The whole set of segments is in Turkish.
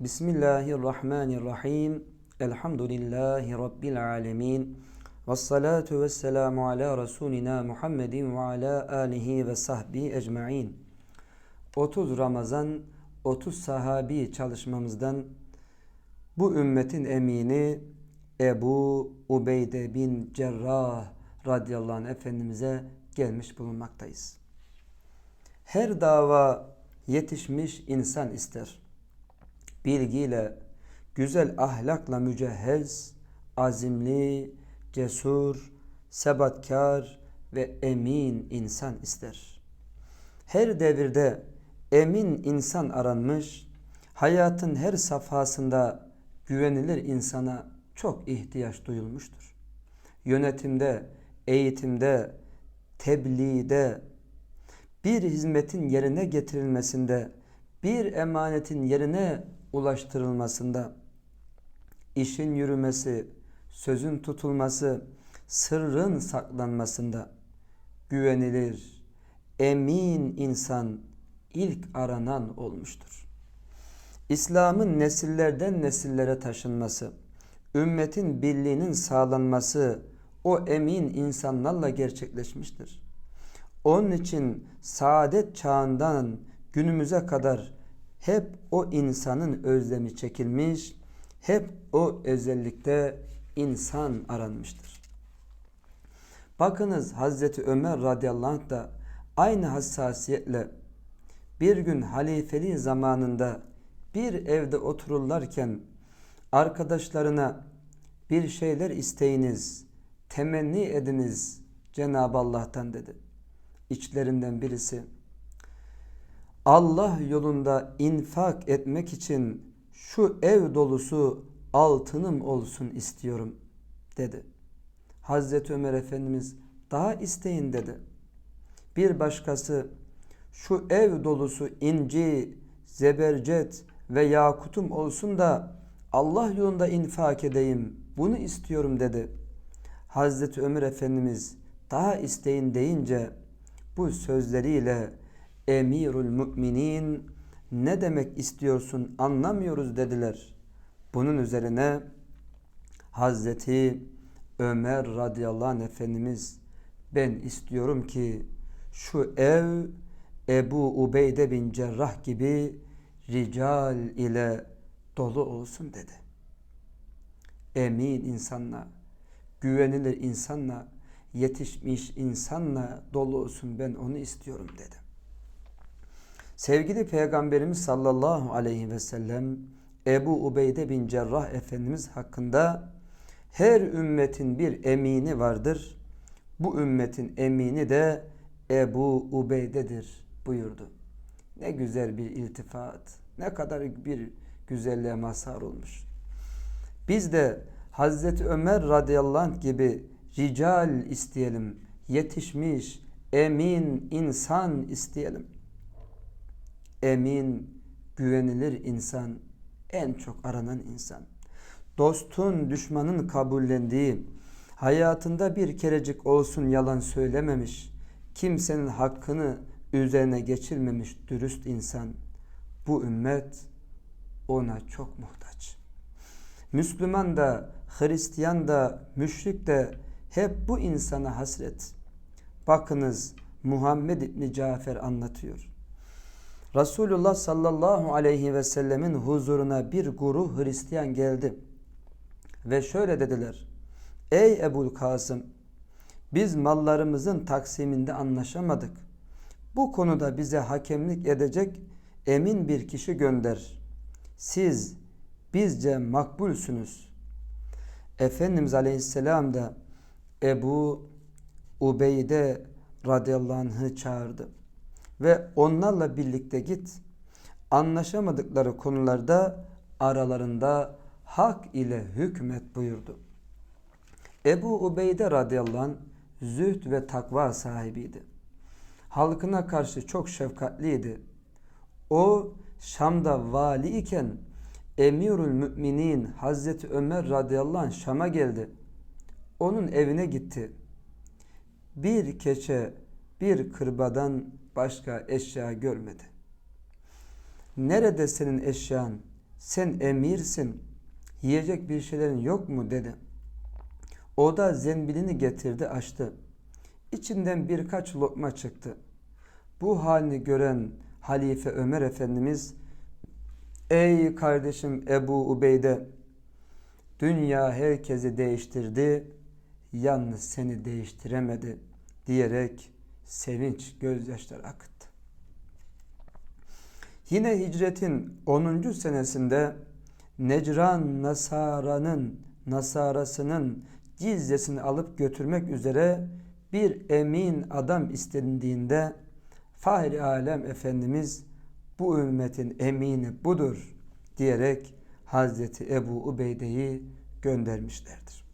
Bismillahirrahmanirrahim. Elhamdülillahi Rabbil alemin. Ve salatu ve selamu ala Resulina Muhammedin ve ala alihi ve sahbihi ecma'in. 30 Ramazan 30 sahabi çalışmamızdan bu ümmetin emini Ebu Ubeyde bin Cerrah radıyallahu anh Efendimiz'e gelmiş bulunmaktayız. Her dava yetişmiş insan ister. Bilgiyle, güzel ahlakla mücehhez, azimli, cesur, sebatkar ve emin insan ister. Her devirde emin insan aranmış, hayatın her safhasında güvenilir insana çok ihtiyaç duyulmuştur. Yönetimde, eğitimde, tebliğde, bir hizmetin yerine getirilmesinde, bir emanetin yerine ulaştırılmasında, işin yürümesi, sözün tutulması, sırrın saklanmasında güvenilir, emin insan ilk aranan olmuştur. İslam'ın nesillerden nesillere taşınması, ümmetin birliğinin sağlanması o emin insanlarla gerçekleşmiştir. Onun için saadet çağından günümüze kadar hep o insanın özlemi çekilmiş, hep o özellikte insan aranmıştır. Bakınız Hazreti Ömer radıyallahu anh da aynı hassasiyetle bir gün halifeliği zamanında bir evde otururlarken arkadaşlarına bir şeyler isteyiniz, temenni ediniz Cenab-ı Allah'tan dedi. İçlerinden birisi Allah yolunda infak etmek için şu ev dolusu altınım olsun istiyorum dedi. Hazreti Ömer Efendimiz daha isteyin dedi. Bir başkası şu ev dolusu inci, zebercet ve yakutum olsun da Allah yolunda infak edeyim. Bunu istiyorum dedi. Hazreti Ömer Efendimiz daha isteyin deyince bu sözleriyle emirul müminin ne demek istiyorsun anlamıyoruz dediler. Bunun üzerine Hazreti Ömer radıyallahu anh Efendimiz ben istiyorum ki şu ev Ebu Ubeyde bin Cerrah gibi rical ile dolu olsun dedi. Emin insanla, güvenilir insanla, yetişmiş insanla dolu olsun ben onu istiyorum dedi. Sevgili Peygamberimiz sallallahu aleyhi ve sellem Ebu Ubeyde bin Cerrah Efendimiz hakkında her ümmetin bir emini vardır. Bu ümmetin emini de Ebu Ubeyde'dir buyurdu. Ne güzel bir iltifat, ne kadar bir güzelliğe mazhar olmuş. Biz de Hazreti Ömer radıyallahu anh gibi rical isteyelim, yetişmiş, emin insan isteyelim. Emin, güvenilir insan, en çok aranan insan. Dostun, düşmanın kabullendiği, hayatında bir kerecik olsun yalan söylememiş, kimsenin hakkını üzerine geçirmemiş dürüst insan. Bu ümmet ona çok muhtaç. Müslüman da, Hristiyan da, müşrik de hep bu insana hasret. Bakınız Muhammed İbni Cafer anlatıyor. Resulullah sallallahu aleyhi ve sellemin huzuruna bir grup Hristiyan geldi. Ve şöyle dediler. Ey Ebul Kasım biz mallarımızın taksiminde anlaşamadık. Bu konuda bize hakemlik edecek emin bir kişi gönder. Siz bizce makbulsünüz. Efendimiz Aleyhisselam da Ebu Ubeyde radıyallahu anh'ı çağırdı. Ve onlarla birlikte git. Anlaşamadıkları konularda aralarında hak ile hükmet buyurdu. Ebu Ubeyde radıyallahu anh zühd ve takva sahibiydi. Halkına karşı çok şefkatliydi. O Şam'da vali iken Emirül Müminin Hazreti Ömer radıyallahu anh Şam'a geldi. Onun evine gitti. Bir keçe, bir kırbadan başka eşya görmedi. Nerede senin eşyan? sen emirsin, yiyecek bir şeylerin yok mu dedi. O da zenbilini getirdi açtı. İçinden birkaç lokma çıktı. Bu halini gören Halife Ömer Efendimiz Ey kardeşim Ebu Ubeyde dünya herkesi değiştirdi yalnız seni değiştiremedi diyerek sevinç gözyaşları akıttı. Yine hicretin 10. senesinde Necran Nasara'nın Nasarasının cizyesini alıp götürmek üzere bir emin adam istendiğinde Fahri Alem Efendimiz bu ümmetin emini budur diyerek Hazreti Ebu Ubeyde'yi göndermişlerdir.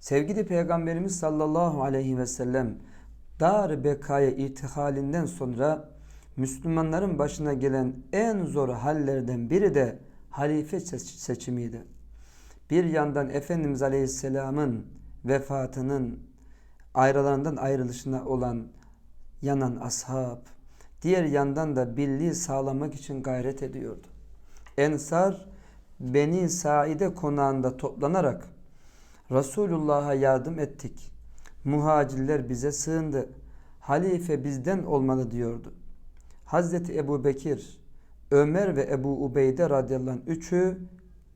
Sevgili Peygamberimiz sallallahu aleyhi ve sellem dar bekaya irtihalinden sonra Müslümanların başına gelen en zor hallerden biri de halife seçimiydi. Bir yandan Efendimiz Aleyhisselam'ın vefatının ayrılarından ayrılışına olan yanan ashab, diğer yandan da birliği sağlamak için gayret ediyordu. Ensar Beni Saide konağında toplanarak Resulullah'a yardım ettik. Muhacirler bize sığındı. Halife bizden olmalı diyordu. Hazreti Ebu Bekir, Ömer ve Ebu Ubeyde radıyallahu anh üçü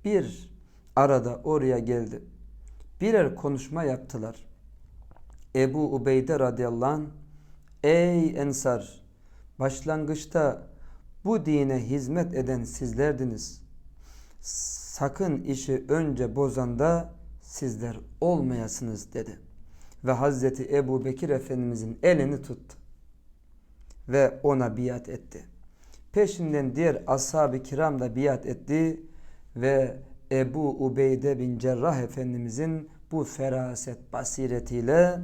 bir arada oraya geldi. Birer konuşma yaptılar. Ebu Ubeyde radıyallahu anh, Ey Ensar! Başlangıçta bu dine hizmet eden sizlerdiniz. Sakın işi önce bozanda sizler olmayasınız dedi. Ve Hazreti Ebu Bekir Efendimizin elini tuttu. Ve ona biat etti. Peşinden diğer ashab-ı kiram da biat etti. Ve Ebu Ubeyde bin Cerrah Efendimizin bu feraset basiretiyle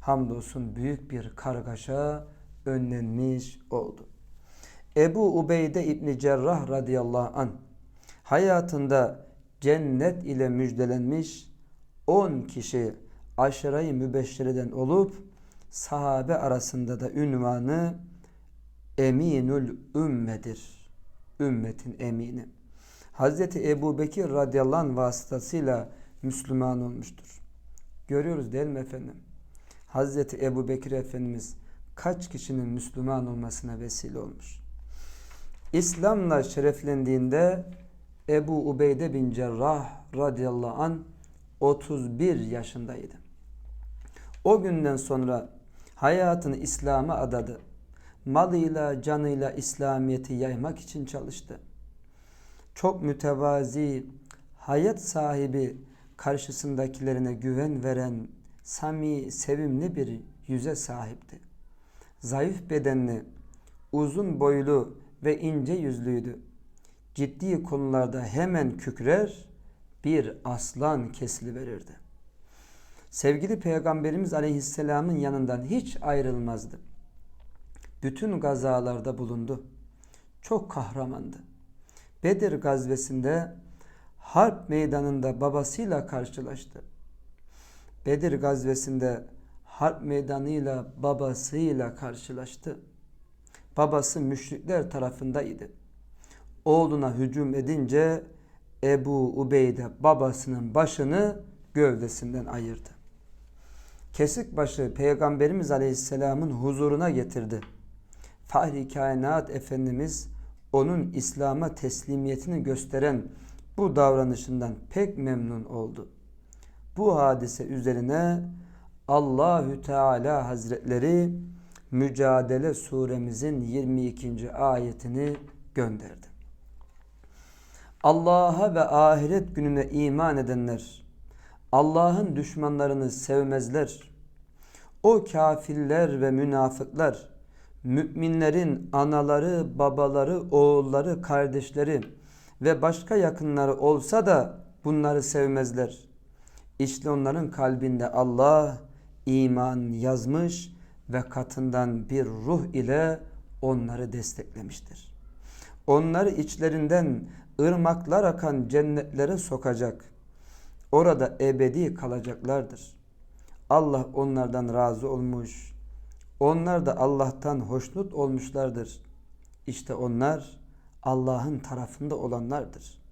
hamdolsun büyük bir kargaşa önlenmiş oldu. Ebu Ubeyde İbni Cerrah radıyallahu an hayatında cennet ile müjdelenmiş 10 kişi aşırayı mübeşşireden olup sahabe arasında da ünvanı Eminül Ümmedir. Ümmetin emini. Hazreti Ebu Bekir radıyallahu anh vasıtasıyla Müslüman olmuştur. Görüyoruz değil mi efendim? Hazreti Ebu Bekir Efendimiz kaç kişinin Müslüman olmasına vesile olmuş. İslam'la şereflendiğinde Ebu Ubeyde bin Cerrah radıyallahu an 31 yaşındaydı. O günden sonra hayatını İslam'a adadı. Malıyla, canıyla İslamiyet'i yaymak için çalıştı. Çok mütevazi, hayat sahibi, karşısındakilerine güven veren, sami, sevimli bir yüze sahipti. Zayıf bedenli, uzun boylu ve ince yüzlüydü. Ciddi konularda hemen kükrer, bir aslan kesiliverirdi. Sevgili Peygamberimiz Aleyhisselam'ın yanından hiç ayrılmazdı. Bütün gazalarda bulundu. Çok kahramandı. Bedir gazvesinde harp meydanında babasıyla karşılaştı. Bedir gazvesinde harp meydanıyla babasıyla karşılaştı. Babası müşrikler tarafındaydı. Oğluna hücum edince Ebu Ubeyde babasının başını gövdesinden ayırdı. Kesik başı Peygamberimiz Aleyhisselam'ın huzuruna getirdi. Fahri Kainat Efendimiz onun İslam'a teslimiyetini gösteren bu davranışından pek memnun oldu. Bu hadise üzerine Allahü Teala Hazretleri Mücadele suremizin 22. ayetini gönderdi. Allah'a ve ahiret gününe iman edenler Allah'ın düşmanlarını sevmezler. O kafirler ve münafıklar müminlerin anaları, babaları, oğulları, kardeşleri ve başka yakınları olsa da bunları sevmezler. İşte onların kalbinde Allah iman yazmış ve katından bir ruh ile onları desteklemiştir. Onları içlerinden ırmaklar akan cennetlere sokacak. Orada ebedi kalacaklardır. Allah onlardan razı olmuş. Onlar da Allah'tan hoşnut olmuşlardır. İşte onlar Allah'ın tarafında olanlardır.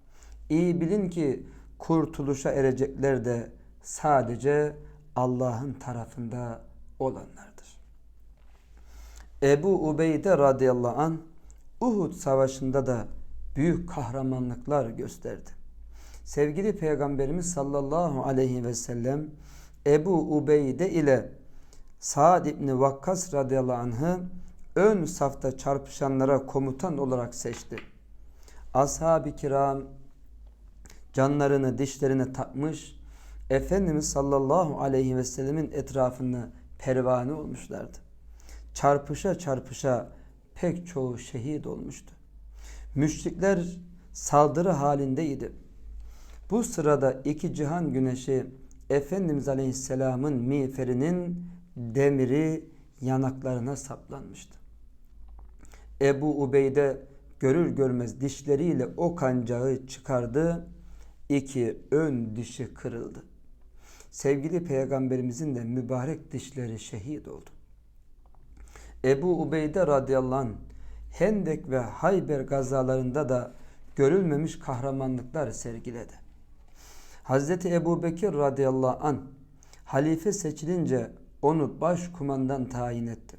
İyi bilin ki kurtuluşa erecekler de sadece Allah'ın tarafında olanlardır. Ebu Ubeyde radıyallahu an Uhud savaşında da büyük kahramanlıklar gösterdi. Sevgili Peygamberimiz sallallahu aleyhi ve sellem Ebu Ubeyde ile Sa'd İbni Vakkas radıyallahu anh'ı ön safta çarpışanlara komutan olarak seçti. Ashab-ı kiram canlarını dişlerine takmış Efendimiz sallallahu aleyhi ve sellemin etrafını pervane olmuşlardı. Çarpışa çarpışa pek çoğu şehit olmuştu. Müşrikler saldırı halindeydi. Bu sırada iki cihan güneşi Efendimiz Aleyhisselam'ın miğferinin demiri yanaklarına saplanmıştı. Ebu Ubeyde görür görmez dişleriyle o kancağı çıkardı. İki ön dişi kırıldı. Sevgili peygamberimizin de mübarek dişleri şehit oldu. Ebu Ubeyde radıyallahu anh Hendek ve Hayber gazalarında da görülmemiş kahramanlıklar sergiledi. Hazreti Ebu Bekir radıyallahu an halife seçilince onu başkumandan tayin etti.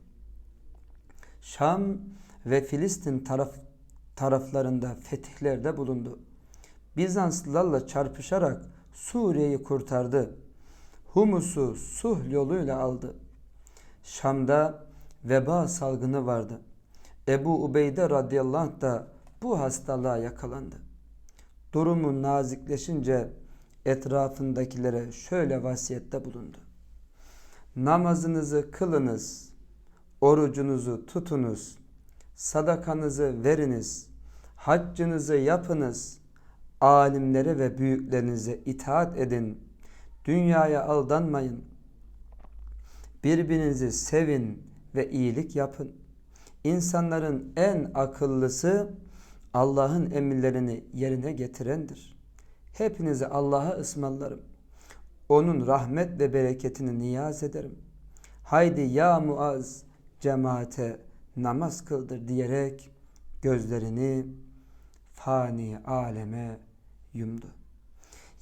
Şam ve Filistin taraf, taraflarında fetihlerde bulundu. Bizanslılarla çarpışarak Suriye'yi kurtardı. Humus'u Suh yoluyla aldı. Şam'da veba salgını vardı. Ebu Ubeyde radıyallahu anh da bu hastalığa yakalandı. Durumu nazikleşince etrafındakilere şöyle vasiyette bulundu. Namazınızı kılınız, orucunuzu tutunuz, sadakanızı veriniz, haccınızı yapınız, alimlere ve büyüklerinize itaat edin, dünyaya aldanmayın, birbirinizi sevin ve iyilik yapın. İnsanların en akıllısı Allah'ın emirlerini yerine getirendir. Hepinizi Allah'a ısmarlarım. Onun rahmet ve bereketini niyaz ederim. Haydi ya Muaz cemaate namaz kıldır diyerek gözlerini fani aleme yumdu.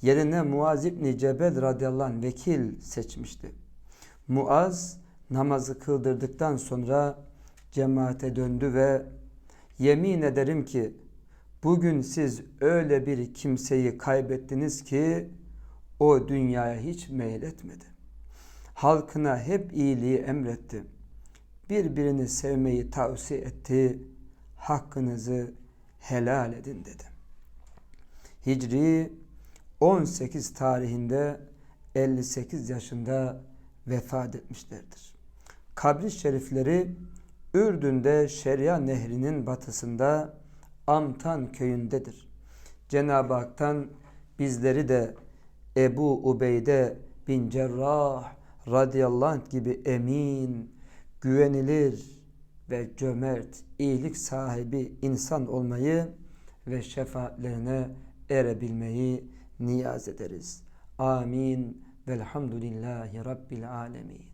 Yerine Muaz İbni Cebel radıyallahu anh vekil seçmişti. Muaz namazı kıldırdıktan sonra cemaate döndü ve yemin ederim ki bugün siz öyle bir kimseyi kaybettiniz ki o dünyaya hiç meyletmedi. Halkına hep iyiliği emretti. Birbirini sevmeyi tavsiye etti. Hakkınızı helal edin dedi. Hicri 18 tarihinde 58 yaşında vefat etmişlerdir. Kabri şerifleri Ürdün'de Şeria Nehri'nin batısında Amtan köyündedir. Cenab-ı Hak'tan bizleri de Ebu Ubeyde bin Cerrah radıyallahu anh gibi emin, güvenilir ve cömert, iyilik sahibi insan olmayı ve şefaatlerine erebilmeyi niyaz ederiz. Amin. Velhamdülillahi Rabbil alemin.